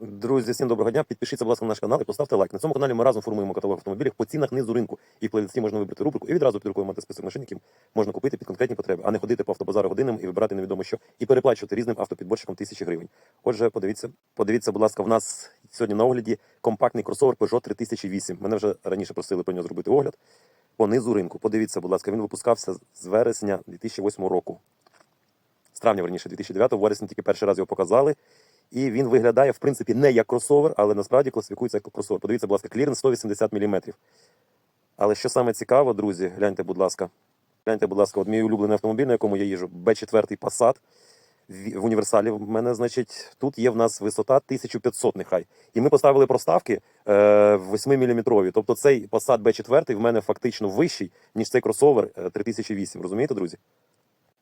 Друзі, всім доброго дня. Підпишіться, будь ласка, на наш канал і поставте лайк. На цьому каналі ми разом формуємо каталог автомобілів по цінах низу ринку. І в плейлисті можна вибрати рубрику і відразу під рукою мати список машин, які можна купити під конкретні потреби, а не ходити по автобазару годинами і вибирати невідомо що, і переплачувати різним автопідборщикам тисячі гривень. Отже, подивіться, подивіться, будь ласка, в нас сьогодні на огляді компактний кросовер Peugeot 3008. Мене вже раніше просили про нього зробити огляд. По низу ринку. Подивіться, будь ласка, він випускався з вересня 2008 року. З травня, верніше, 2009 в вересні тільки перший раз його показали. І він виглядає, в принципі, не як кросовер, але насправді класифікується як кросовер. Подивіться, будь ласка, кліренс 180 мм. Але що саме цікаво, друзі, гляньте, будь ласка. Гляньте, будь ласка, от мій улюблений автомобіль, на якому я їжджу, B4 Passat. В універсалі в мене, значить, тут є в нас висота 1500 нехай. І ми поставили проставки е, 8 мм. Тобто цей Passat B4 в мене фактично вищий, ніж цей кросовер е, 3008. Розумієте, друзі?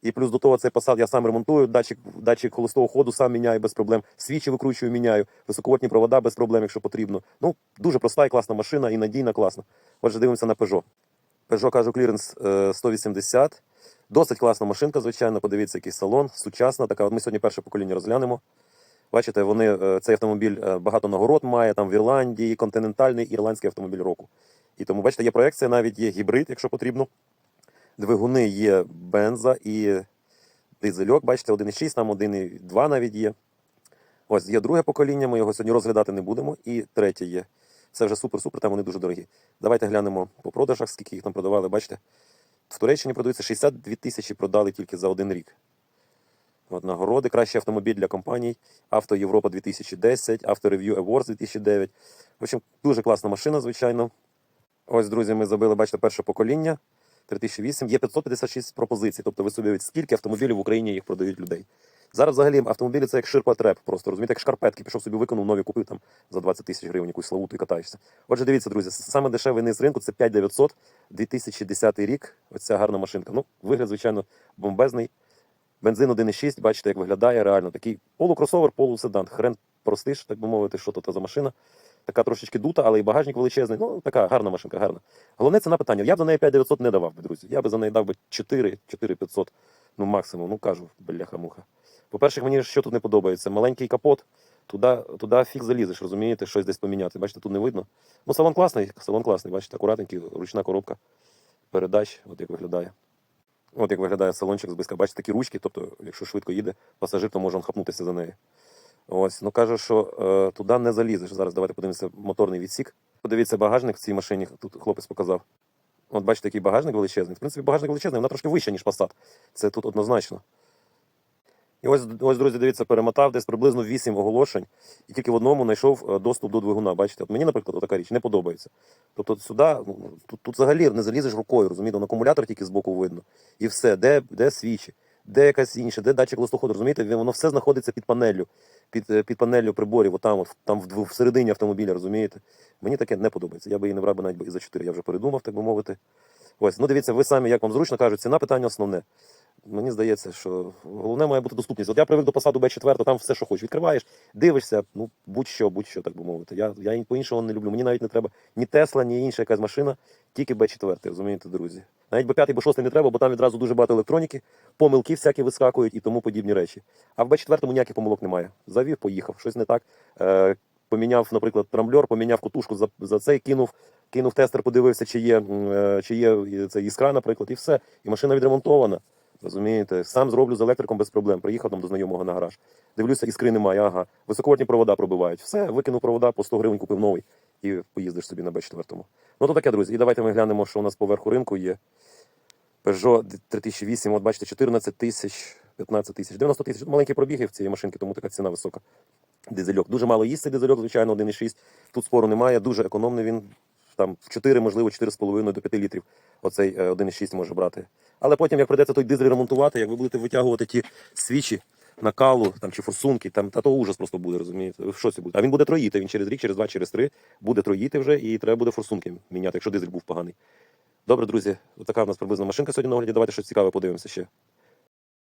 І плюс до того цей посад я сам ремонтую, датчик, датчик холостого ходу сам міняю без проблем. Свічі викручую, міняю, високовольтні провода без проблем, якщо потрібно. Ну, дуже проста і класна машина, і надійна, класна. Отже, дивимося на Peugeot. Peugeot, кажу, кліренс е, 180. Досить класна машинка, звичайно. Подивіться, який салон, сучасна. Така, от ми сьогодні перше покоління розглянемо. Бачите, вони, е, цей автомобіль е, багато нагород має, там в Ірландії, континентальний ірландський автомобіль року. І тому, бачите, є проекція, навіть є гібрид, якщо потрібно. Двигуни є бенза і дизельок, бачите, 1,6, там 1,2 навіть є. Ось є друге покоління, ми його сьогодні розглядати не будемо. І третє є. Це вже супер-супер, там вони дуже дорогі. Давайте глянемо по продажах, скільки їх там продавали. Бачите, в Туреччині продаються 62 тисячі продали тільки за один рік. От нагороди, кращий автомобіль для компаній. Авто Європа 2010, Авто Review Awards 2009. В общем, дуже класна машина, звичайно. Ось, друзі, ми забили, бачите, перше покоління. 3008. Є 556 пропозицій. Тобто ви собі скільки автомобілів в Україні їх продають людей. Зараз взагалі автомобілі це як ширпотреб, просто розумієте, як шкарпетки. Пішов собі виконав нові, купив там за 20 тисяч гривень якусь славуту і катаєшся. Отже, дивіться, друзі, саме дешевий низ ринку це 5900, 2010 рік. Оця гарна машинка. Ну, вигляд, звичайно, бомбезний. Бензин 1,6, бачите, як виглядає реально. Такий полукросовер, полуседан. Хрен простиш, так би мовити, що то за машина. Така трошечки дута, але і багажник величезний. Ну, така гарна машинка, гарна. Головне ціна питання. Я б за неї 5900 не давав би, друзі. Я би за неї дав би 4, 4500, ну максимум. Ну кажу, бляха-муха. По-перше, мені що тут не подобається. Маленький капот, туди, туди фіг залізеш, розумієте, щось десь поміняти. Бачите, тут не видно. Ну, салон класний, салон класний, бачите, акуратненький, ручна коробка передач, от як виглядає. От як виглядає салончик зблизька. Бачите, такі ручки, тобто, якщо швидко їде, пасажир, то може хапнутися за неї. Ось, ну каже, що е, туди не залізеш. Зараз давайте подивимося моторний відсік. Подивіться багажник в цій машині. Тут хлопець показав. От бачите, який багажник величезний. В принципі, багажник величезний, вона трошки вища, ніж Passat. Це тут однозначно. І ось, ось, друзі, дивіться, перемотав десь приблизно 8 оголошень, і тільки в одному знайшов е, доступ до двигуна. Бачите, от мені, наприклад, така річ не подобається. Тобто сюди, ну, тут, тут взагалі не залізеш рукою, розумієте, на акумулятор тільки збоку видно. І все, де, де свічі, де якась інша, де датчик листоходу, розумієте, воно все знаходиться під панеллю, під, е, під панеллю приборів, отам, от, там в- всередині автомобіля, розумієте. Мені таке не подобається. Я би її не брав би навіть і за 4, я вже передумав, так би мовити. Ось, ну дивіться, ви самі, як вам зручно кажуть, ціна питання основне. Мені здається, що головне має бути доступність. От я привик до посаду Б4, там все, що хочеш. Відкриваєш, дивишся, ну будь-що, будь-що, так би мовити. Я, я по-іншому не люблю. Мені навіть не треба ні Тесла, ні інша якась машина, тільки Б4, розумієте, друзі. Навіть Б5, Б6 не треба, бо там відразу дуже багато електроніки, помилки всякі вискакують і тому подібні речі. А в Б4 ніяких помилок немає. Завів, поїхав, щось не так. Е, поміняв, наприклад, трамблер, поміняв котушку за, за цей, кинув, кинув тестер, подивився, чи є, е, чи є це іскра, наприклад, і все. І машина відремонтована. Розумієте, сам зроблю з електриком без проблем. Приїхав там до знайомого на гараж. Дивлюся, іскри немає, ага. Високовольтні провода пробивають. Все, викинув провода, по 100 гривень купив новий і поїздиш собі на Б4. Ну то таке, друзі. І давайте ми глянемо, що у нас по верху ринку є. Peugeot 3008, от бачите, 14 тисяч, 15 тисяч, 90 тисяч. Маленькі пробіги в цієї машинки, тому така ціна висока. Дизельок. Дуже мало їсти дизельок, звичайно, 1,6. Тут спору немає, дуже економний він. Там в 4, можливо, 4,5 до 5 літрів оцей е, 1,6 може брати. Але потім, як прийдеться той дизель ремонтувати, як ви будете витягувати ті свічі, накалу там, чи форсунки, там, та то ужас просто буде, розумієте? Що це буде. А він буде троїти, він через рік, через два, через три буде троїти вже, і треба буде форсунки міняти, якщо дизель був поганий. Добре, друзі, така в нас приблизно машинка сьогодні на огляді. Давайте щось цікаве подивимося ще.